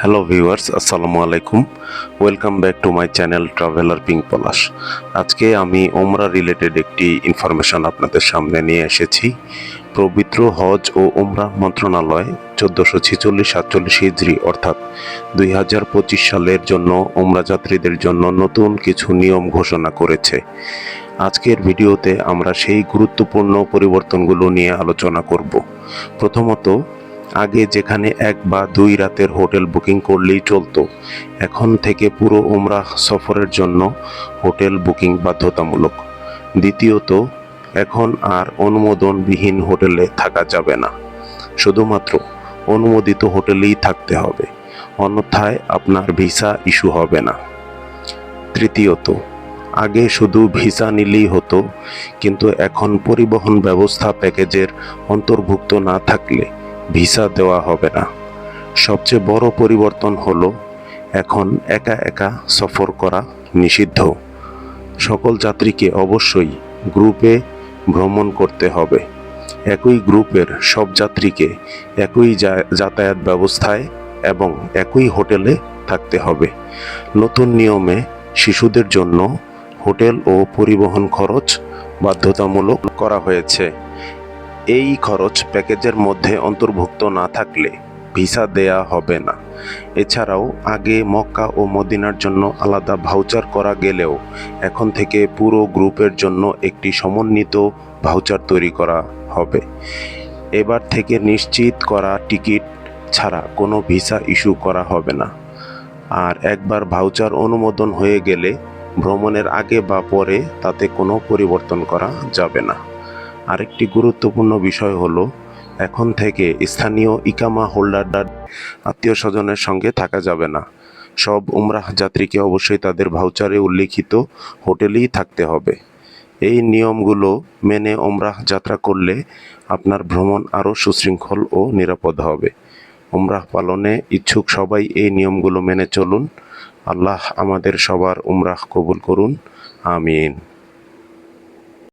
Hello viewers আসসালামু আলাইকুম welcome back to my channel traveller pink Palash আজকে আমি ওমরা রিলেটেড একটি ইনফরমেশন আপনাদের সামনে নিয়ে এসেছি। পবিত্র হজ ও ওমরা মন্ত্রণালয় চোদ্দোশো ছেচল্লিশ সাতচল্লিশ হিজড়ি অর্থাৎ দুই হাজার পঁচিশ সালের জন্য ওমরা যাত্রীদের জন্য নতুন কিছু নিয়ম ঘোষণা করেছে। আজকের ভিডিওতে আমরা সেই গুরুত্বপূর্ণ পরিবর্তনগুলো নিয়ে আলোচনা করব। প্রথমত আগে যেখানে এক বা দুই রাতের হোটেল বুকিং করলেই চলতো, এখন থেকে পুরো উমরাহ সফরের জন্য হোটেল বুকিং বাধ্যতামূলক। দ্বিতীয়ত, এখন আর অনুমোদনবিহীন হোটেলে থাকা যাবে না। শুধুমাত্র অনুমোদিত হোটেলেই থাকতে হবে, অন্যথায় আপনার ভিসা ইস্যু হবে না। তৃতীয়ত, আগে শুধু ভিসা নিলেই হতো, কিন্তু এখন পরিবহন ব্যবস্থা প্যাকেজের অন্তর্ভুক্ত না থাকলে ভিসা দেওয়া হবে না। সবচেয়ে বড় পরিবর্তন হলো, এখন একা একা সফর করা নিষিদ্ধ। সকল যাত্রীকে অবশ্যই গ্রুপে ভ্রমণ করতে হবে। একই গ্রুপের সব যাত্রীকে একই যাতায়াত ব্যবস্থায় এবং একই হোটেলে থাকতে হবে। নতুন নিয়মে শিশুদের জন্য হোটেল ও পরিবহন খরচ বাধ্যতামূলক করা হয়েছে। এই খরচ প্যাকেজের মধ্যে অন্তর্ভুক্ত না থাকলে ভিসা দেয়া হবে না। এছাড়াও আগে মক্কা ও মদিনার জন্য আলাদা ভাউচার করা গেলেও এখন থেকে পুরো গ্রুপের জন্য একটি সমন্বিত ভাউচার তৈরি করা হবে। এবার থেকে নিশ্চিত করা টিকিট ছাড়া কোনো ভিসা ইস্যু করা হবে না। আর একবার ভাউচার অনুমোদন হয়ে গেলে ভ্রমণের আগে বা পরে তাতে কোনো পরিবর্তন করা যাবে না। আরেকটি গুরুত্বপূর্ণ বিষয় হলো, এখন থেকে স্থানীয় ইকামা হোল্ডার আত্মীয় স্বজনের সঙ্গে থাকা যাবে না। সব উমরাহ যাত্রীকে অবশ্যই তাদের ভাউচারে উল্লিখিত হোটেলেই থাকতে হবে। এই নিয়মগুলো মেনে ওমরাহ যাত্রা করলে আপনার ভ্রমণ আরও সুশৃঙ্খল ও নিরাপদ হবে। উমরাহ পালনে ইচ্ছুক সবাই এই নিয়মগুলো মেনে চলুন। আল্লাহ আমাদের সবার উমরাহ কবুল করুন। আমিন।